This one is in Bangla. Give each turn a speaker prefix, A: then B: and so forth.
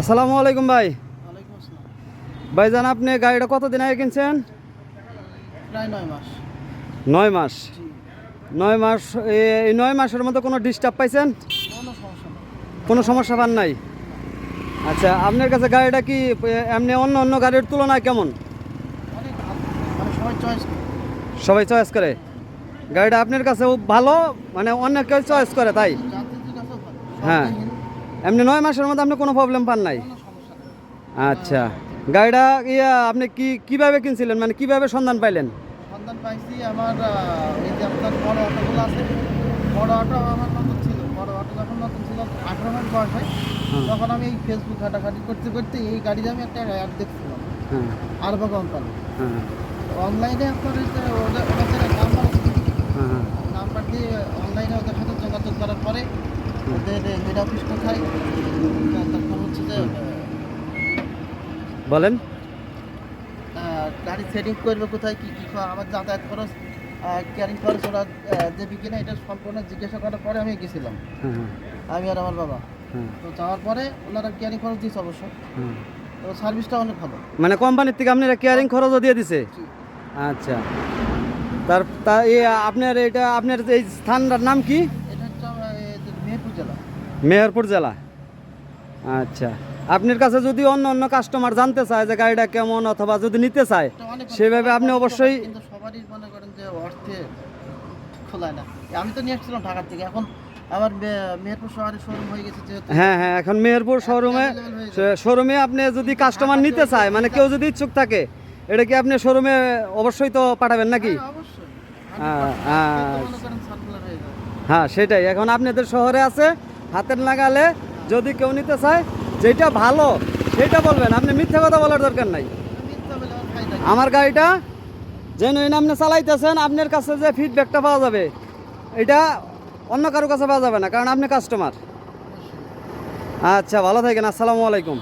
A: আসসালামু আলাইকুম ভাই। ভাইজান আপনি গাড়িটা কতদিন আগে কিনছেন?
B: নয় মাস।
A: নয় মাস। এই নয় মাসের মধ্যে কোনো ডিস্টার্ব পাইছেন?
B: কোনো সমস্যা
A: পান নাই? আচ্ছা আপনার কাছে গাড়িটা কি এমনি অন্য অন্য গাড়ির তুলনায় কেমন?
B: মানে সবাই চয়েস
A: করে। গাড়িটা আপনার কাছেও ভালো মানে অন্য কেউ চয়েস করে তাই? হ্যাঁ। এমনি নয় মাসের মধ্যে আপনি কোনো প্রবলেম পান নাই? আচ্ছা। গাড়িটা ইয়া আপনি কি কীভাবে কিনছিলেন? মানে কীভাবে সন্ধান পাইলেন?
B: সন্ধান পাইছি আমার এই যে আপনার বড় অটোগুলো আছে বড় অটো আমার নতুন ছিল। বড় অটো যখন নতুন ছিল আঠারো মাস বয়স হয়। তখন আমি এই ফেসবুক ঘাটাঘাটি করতে করতে এই গাড়িতে আমি একটা অ্যাড দেখছিলাম
A: হ্যাঁ।
B: আরবা কোম্পানি
A: হ্যাঁ।
B: অনলাইনে আপনার ওদের ওদের নাম্বার
A: হ্যাঁ হ্যাঁ।
B: নাম্বার দিয়ে অনলাইনে ওদের সাথে যোগাযোগ করার পরে ওদের হেড অফিস কোথায়? তারপর হচ্ছে যে
A: বলেন।
B: গাড়ি সেটিং করবে কোথায় কি কি আমার যাতায়াত খরচ ক্যারিং খরচ ওরা দেবে কিনা এটা সম্পূর্ণ জিজ্ঞাসা করার পরে আমি গেছিলাম। আমি আর আমার বাবা। তো যাওয়ার পরে ওনারা ক্যারিং খরচ দিয়েছে অবশ্য। তো সার্ভিসটা অনেক ভালো।
A: মানে কোম্পানির থেকে আপনারা কেয়ারিং খরচও দিয়ে দিছে? আচ্ছা। তার তা এ আপনার এটা আপনার এই স্থানটার নাম কি?
B: এটা হচ্ছে মেহেরপুর জেলা।
A: মেহেরপুর জেলা? আচ্ছা। আপনার কাছে যদি অন্য অন্য কাস্টমার জানতে চায় যে গাড়িটা কেমন অথবা যদি নিতে চায় সেভাবে আপনি অবশ্যই
B: সবারই মনে করেন যে অর্থে খোলায় না। আমি তো নিয়ে আসছিলাম ঢাকার থেকে। এখন আমার মেহেরপুর শহরে শোরুম হয়ে গেছে যেহেতু।
A: হ্যাঁ হ্যাঁ এখন মেহেরপুর শোরুমে
B: হয়ে।
A: শোরুমে আপনি যদি কাস্টমার নিতে চায় মানে কেউ যদি ইচ্ছুক থাকে এটা কি আপনি শোরুমে অবশ্যই তো পাঠাবেন নাকি?
B: হ্যাঁ, অবশ্যই।
A: আহ,
B: 100%
A: আহ,
B: করেন সার্কুলার হয়ে যাবে।
A: হ্যাঁ সেটাই। এখন আপনাদের শহরে আছে হাতের লাগালে যদি কেউ নিতে চায়, যেটা ভালো, সেটা বলবেন। আপনি মিথ্যে কথা বলার দরকার নাই? আমার গাড়িটা জেনুইন আপনি চালাইতেছেন, আপনার কাছে যে ফিডব্যাকটা পাওয়া যাবে, এটা অন্য কারোর কাছে পাওয়া যাবে না, কারণ আপনি কাস্টমার আচ্ছা ভালো থাকেন, আসসালামু আলাইকুম।